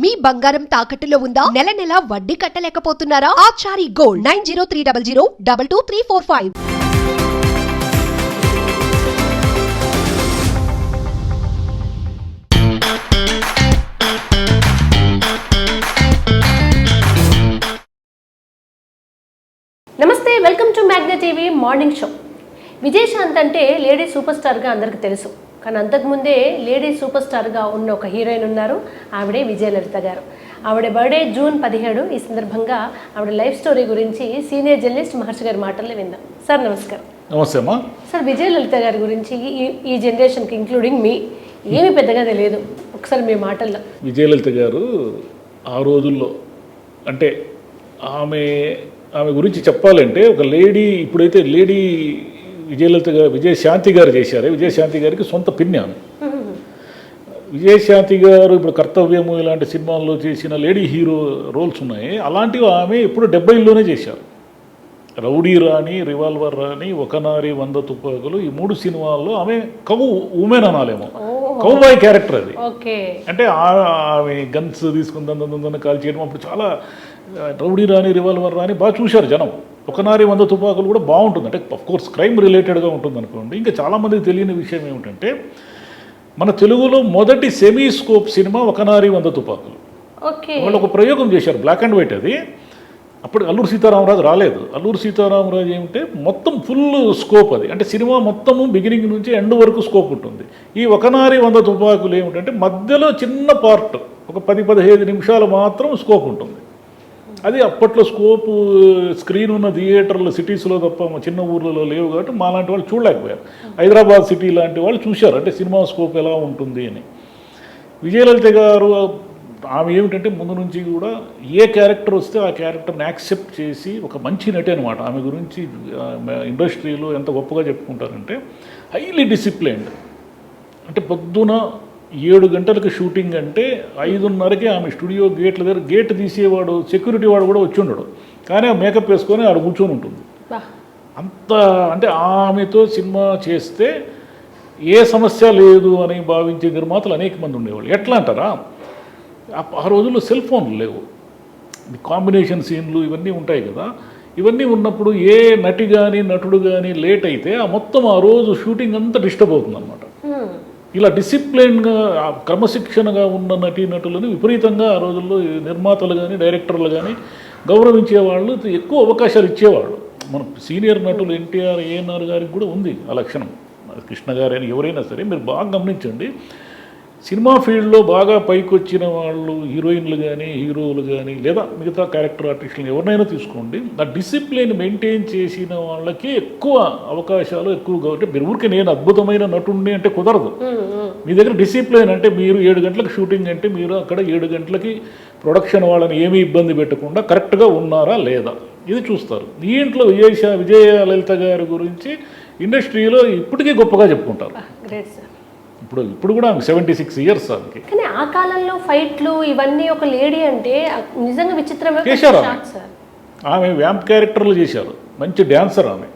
మీ బంగారం తాకట్టులో ఉందా? నెల నెల వడ్డీ కట్టలేకపోతున్నారా? Achari gold nine zero three double zero double two three four five. నమస్తే welcome to Magna TV morning show. Vijayashant అంటే లేడీ సూపర్ స్టార్గా అందరికి తెలుసు. కానీ అంతకుముందే లేడీ సూపర్ స్టార్గా ఉన్న ఒక హీరోయిన్ ఉన్నారు ఆవిడే విజయలలిత గారు. ఆవిడ బర్త్డే జూన్ పదిహేడు ఈ సందర్భంగా ఆవిడ లైఫ్ స్టోరీ గురించి సీనియర్ జర్నలిస్ట్ మహర్షి గారి మాటల్లో విందాం. సార్ నమస్కారం. నమస్తే అమ్మా. సార్ విజయలలిత గారి గురించి ఈ ఈ జనరేషన్కి ఇంక్లూడింగ్ మీ ఏమీ పెద్దగా తెలియదు. ఒకసారి మీ మాటల్లో. విజయలలిత గారు ఆ రోజుల్లో అంటే ఆమె ఆమె గురించి చెప్పాలంటే ఒక లేడీ ఇప్పుడైతే లేడీ విజయలలిత గారు విజయశాంతి గారు చేశారే. విజయశాంతి గారికి సొంత పిన్ని ఆమె. విజయశాంతి గారు ఇప్పుడు కర్తవ్యము ఇలాంటి సినిమాల్లో చేసిన లేడీ హీరో రోల్స్ ఉన్నాయి. అలాంటివి ఆమె ఇప్పుడు డెబ్బైల్లోనే చేశారు. రౌడీ రాణి రివాల్వర్ రాణి ఒకనారి వంద తుపాకులు ఈ మూడు సినిమాల్లో ఆమె కవు ఉమెన్ అనాలేమో. కౌబాయ్ క్యారెక్టర్ అది. అంటే ఆ- ఆమె గన్స్ తీసుకుని కాల్ చేయడం అప్పుడు చాలా రౌడీ రాని రివాల్వర్ రాని బాగా చూశారు జనం. ఒకనారి వంద తుపాకులు కూడా బాగుంటుంది. అంటే కోర్స్ క్రైమ్ రిలేటెడ్గా ఉంటుంది అనుకోండి ఇంకా చాలామందికి తెలియని విషయం ఏమిటంటే మన తెలుగులో మొదటి సెమీ స్కోప్ సినిమా ఒకనారి వంద తుపాకులు. వాళ్ళు ఒక ప్రయోగం చేశారు బ్లాక్ అండ్ వైట్ అది. అప్పుడు అల్లూరు సీతారామరాజు రాలేదు. అల్లూరు సీతారామరాజు ఏమిటంటే మొత్తం ఫుల్ స్కోప్ అది. అంటే సినిమా మొత్తము బిగినింగ్ నుంచి ఎండ్ వరకు స్కోప్ ఉంటుంది. ఈ ఒకనారి వంద తుపాకులు ఏమిటంటే మధ్యలో చిన్న పార్ట్ ఒక పది పదిహేను నిమిషాలు మాత్రం స్కోప్ ఉంటుంది. అది అప్పట్లో స్కోప్ స్క్రీన్ ఉన్న థియేటర్లు సిటీస్లో తప్ప చిన్న ఊర్లలో లేవు కాబట్టి మా లాంటి వాళ్ళు చూడలేకపోయారు. హైదరాబాద్ సిటీ లాంటి వాళ్ళు చూశారు. అంటే సినిమా స్కోప్ ఎలా ఉంటుంది అని. విజయలలిత గారు ఆమె ఏమిటంటే ముందు నుంచి కూడా ఏ క్యారెక్టర్ వస్తే ఆ క్యారెక్టర్ని యాక్సెప్ట్ చేసి ఒక మంచి నటి అనమాట ఆమె గురించి ఇండస్ట్రీలో ఎంత గొప్పగా చెప్పుకుంటారంటే హైలీ డిసిప్లైన్డ్. అంటే పొద్దున ఏడు గంటలకు షూటింగ్ అంటే ఐదున్నరకి ఆమె స్టూడియో గేట్ల దగ్గర గేట్ తీసేవాడు సెక్యూరిటీ వాడు కూడా వచ్చి ఉండడు. కానీ ఆ మేకప్ వేసుకొని ఆడ కూర్చొని ఉంటుంది. అంత అంటే ఆమెతో సినిమా చేస్తే ఏ సమస్య లేదు అని భావించే నిర్మాతలు అనేక మంది ఉండేవాళ్ళు. ఎట్లా అంటారా? ఆ- రోజుల్లో సెల్ ఫోన్లు లేవు. కాంబినేషన్ సీన్లు ఇవన్నీ ఉంటాయి కదా. ఇవన్నీ ఉన్నప్పుడు ఏ నటి కానీ నటుడు కానీ లేట్ అయితే ఆ మొత్తం ఆ రోజు షూటింగ్ అంతా డిస్టర్బ్ అవుతుంది అనమాట హ్మ్. ఇలా డిసిప్లిన్గా ఆ క్రమశిక్షణగా ఉన్న నటీ నటులను విపరీతంగా ఆ రోజుల్లో నిర్మాతలు కానీ డైరెక్టర్లు కానీ గౌరవించే వాళ్ళు ఎక్కువ అవకాశాలు ఇచ్చేవాళ్ళు. మన సీనియర్ నటులు ఎన్టీఆర్ ఏఎన్ఆర్ గారికి కూడా ఉంది ఆ లక్షణం. కృష్ణ గారు అని ఎవరైనా సరే మీరు బాగా గమనించండి. సినిమా ఫీల్డ్లో బాగా పైకి వచ్చిన వాళ్ళు హీరోయిన్లు కానీ హీరోలు కానీ లేదా మిగతా క్యారెక్టర్ ఆర్టిస్టులు ఎవరినైనా తీసుకోండి. ఆ డిసిప్లిన్ మెయింటైన్ చేసిన వాళ్ళకి ఎక్కువ అవకాశాలు ఎక్కువగా అంటే మీరు ఊరికే నేను అద్భుతమైన నటుడిని అంటే కుదరదు. మీ దగ్గర డిసిప్లిన్ అంటే మీరు ఏడు గంటలకు షూటింగ్ అంటే మీరు అక్కడ ఏడు గంటలకి ప్రొడక్షన్ వాళ్ళని ఏమీ ఇబ్బంది పెట్టకుండా కరెక్ట్గా ఉన్నారా లేదా? ఇది చూస్తారు. దీంట్లో విజయ విజయలలిత గారి గురించి ఇండస్ట్రీలో ఇప్పటికీ గొప్పగా చెప్పుకుంటారు. ఇప్పుడు ఇప్పుడు కూడా సెవెంటీ సిక్స్ ఇయర్స్ ఆమెకి. కానీ ఆ కాలంలో ఫైట్లు ఇవన్నీ ఒక లేడీ అంటే నిజంగా విచిత్రమే చేశారు ఆమె. వ్యాంప్ క్యారెక్టర్లు చేశారు. మంచి డ్యాన్సర్ ఆమె.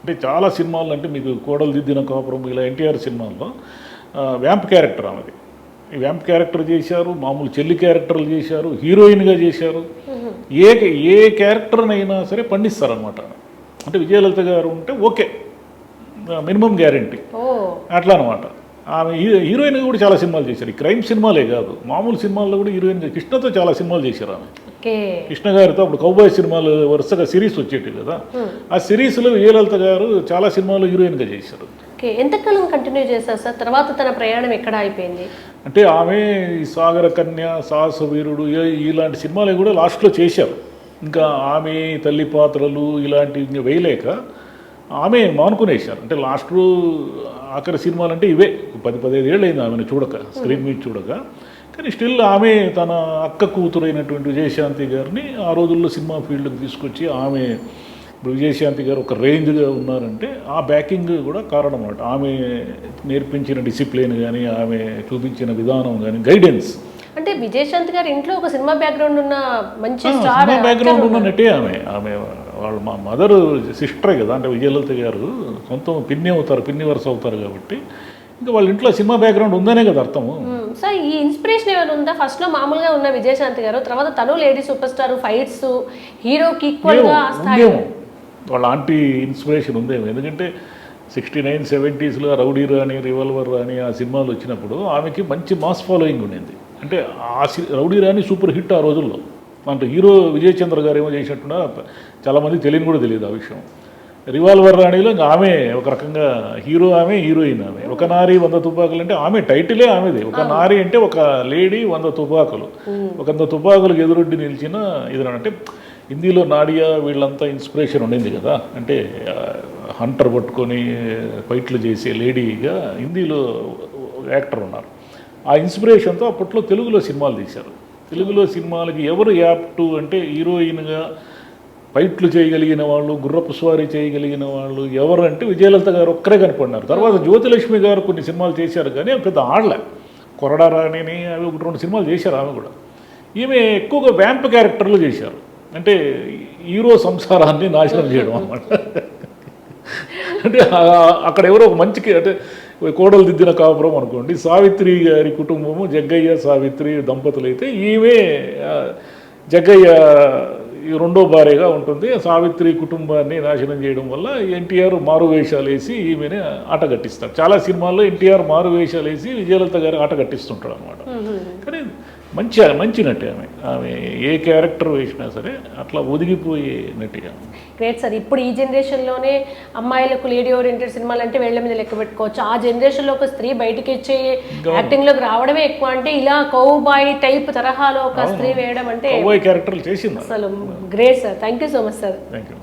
అంటే చాలా సినిమాలు అంటే మీకు కోడలు దిద్దిన కాపురం ఇలా ఎన్టీఆర్ సినిమాల్లో వ్యాంప్ క్యారెక్టర్ ఆమెది. ఈ వ్యాంప్ క్యారెక్టర్ చేశారు మామూలు చెల్లి క్యారెక్టర్లు చేశారు హీరోయిన్గా చేశారు. ఏ ఏ క్యారెక్టర్నైనా సరే పండిస్తారనమాట అంటే విజయలలిత గారు ఉంటే ఓకే. Minimum guarantee. అట్లా అనమాట ఆమె హీరోయిన్ కూడా చాలా సినిమాలు చేశారు. ఈ క్రైమ్ సినిమాలే కాదు. మామూలు సినిమాల్లో కూడా హీరోయిన్ కృష్ణతో చాలా సినిమాలు చేశారు ఆమె. కృష్ణ గారితో అప్పుడు కౌబాయ్ సినిమాలు వరుసగా సిరీస్ వచ్చేటి కదా. ఆ సిరీస్లో విజయలలిత గారు చాలా సినిమాలు హీరోయిన్గా చేశారు. ఓకే. ఎంతకాలం కంటిన్యూ చేశారు సార్? తర్వాత తన ప్రయాణం ఎక్కడ అయిపోయింది? అంటే ఆమె సాగర కన్య సాహస వీరుడు ఇలాంటి సినిమాలు కూడా లాస్ట్లో చేశారు. ఇంకా ఆమె తల్లి పాత్రలు ఇలాంటివి ఇంకా వేయలేక ఆమె మానుకునేశారు. అంటే లాస్ట్ ఆఖరి సినిమాలు అంటే ఇవే పది పదిహేను ఏళ్ళు అయింది ఆమెను చూడక స్క్రీన్ మీద చూడక. కానీ స్టిల్ ఆమె తన అక్క కూతురైనటువంటి విజయశాంతి గారిని ఆ రోజుల్లో సినిమా ఫీల్డ్కి తీసుకొచ్చి ఆమె ఇప్పుడు విజయశాంతి గారు ఒక రేంజ్గా ఉన్నారంటే ఆ బ్యాకింగ్ కూడా కారణం అన్నమాట. ఆమె నేర్పించిన డిసిప్లిన్ కానీ ఆమె చూపించిన విధానం కానీ గైడెన్స్. అంటే విజయశాంత్ గారి ఇంట్లో ఒక సినిమా బ్యాక్గ్రౌండ్ ఉన్న మంచి బ్యాక్గ్రౌండ్ ఉన్న నటే ఆమె. ఆమె వాళ్ళ మా మదర్ సిస్టరే కదా అంటే విజయలలిత గారు సొంతం పిన్ని అవుతారు పిన్ని వరుస అవుతారు కాబట్టి ఇంకా వాళ్ళ ఇంట్లో సినిమా బ్యాక్గ్రౌండ్ ఉందనే కదా అర్థము సో ఈ ఇన్స్పిరేషన్ ఏమైనా ఉందా? ఫస్ట్లో మామూలుగా ఉన్న విజయశాంతి గారు తర్వాత తను లేడీ సూపర్ స్టార్ ఫైట్స్ హీరోకి ఈక్వల్గా వాళ్ళ ఆంటీ ఇన్స్పిరేషన్ ఉందేమో. ఎందుకంటే సిక్స్టీ నైన్ సెవెంటీస్లో రౌడీ రాణి రివాల్వర్ రాణి ఆ సినిమాలు వచ్చినప్పుడు ఆమెకి మంచి మాస్ ఫాలోయింగ్ ఉండింది. అంటే ఆ రౌడీ రాణి సూపర్ హిట్ ఆ రోజుల్లో. అంటే హీరో విజయ్ చంద్ర గారు ఏమో చేసినట్టున్నా చాలామంది తెలియని కూడా తెలియదు ఆ విషయం. రివాల్వర్ రాణిలో ఇంకా ఆమె ఒక రకంగా హీరో ఆమె హీరోయిన్ ఆమె. ఒక నారి వంద తుపాకులు అంటే ఆమె టైటిలే ఆమెది. ఒక నారి అంటే ఒక లేడీ వంద తుపాకులు. ఒక వంద తుపాకులకు ఎదురొడ్డి నిలిచిన ఇది అంటే హిందీలో నాడియా వీళ్ళంతా ఇన్స్పిరేషన్ ఉండింది కదా. అంటే హంటర్ పట్టుకొని ఫైట్లు చేసే లేడీగా హిందీలో యాక్టర్ ఉన్నారు. ఆ ఇన్స్పిరేషన్తో అప్పట్లో తెలుగులో సినిమాలు తీశారు. తెలుగులో సినిమాలకి ఎవరు యాప్టు అంటే హీరోయిన్గా ఫైట్లు చేయగలిగిన వాళ్ళు గుర్రపు స్వారీ చేయగలిగిన వాళ్ళు ఎవరు అంటే విజయలలిత గారు ఒక్కరే కనపడినారు. తర్వాత జ్యోతిలక్ష్మి గారు కొన్ని సినిమాలు చేశారు కానీ పెద్ద ఆడలే. కొరడారాణిని అవి ఒకటి రెండు సినిమాలు చేశారు ఆమె కూడా. ఈమె ఎక్కువగా వ్యాంప్ క్యారెక్టర్లు చేశారు. అంటే హీరో సంసారాన్ని నాశనం చేయడం అన్నమాట. అంటే అక్కడ ఎవరో ఒక మంచికి అంటే కోడలు దిద్దిన కాపురం అనుకోండి. సావిత్రి గారి కుటుంబము జగ్గయ్య సావిత్రి దంపతులు అయితే ఈమె జగ్గయ్య ఈ రెండో భార్యగా ఉంటుంది. సావిత్రి కుటుంబాన్ని నాశనం చేయడం వల్ల ఎన్టీఆర్ మారు వేషాలు వేసి ఈమెని ఆట కట్టిస్తాడు చాలా సినిమాల్లో ఎన్టీఆర్ మారు వేషాలు వేసి విజయలలిత గారు ఆట కట్టిస్తుంటాడు అనమాట కానీ మంచి మంచి నటి ఆమె. ఆమె ఏ క్యారెక్టర్ వేసినా సరే అట్లా ఒదిగిపోయే నటిగా గ్రేట్ సార్ ఇప్పుడు ఈ జనరేషన్లోనే అమ్మాయిలకు లేడీ ఓరియంటెడ్ సినిమాలు అంటే వేళ్ళ మీద లెక్క పెట్టుకోవచ్చు. ఆ జనరేషన్లో ఒక స్త్రీ బయటికి వచ్చే యాక్టింగ్లోకి రావడమే ఎక్కువ అంటే ఇలా కౌబాయ్ టైప్ తరహాలో ఒక స్త్రీ వేయడం అంటే క్యారెక్టర్లు చేసింది అసలు great sir thank you so much sir thank you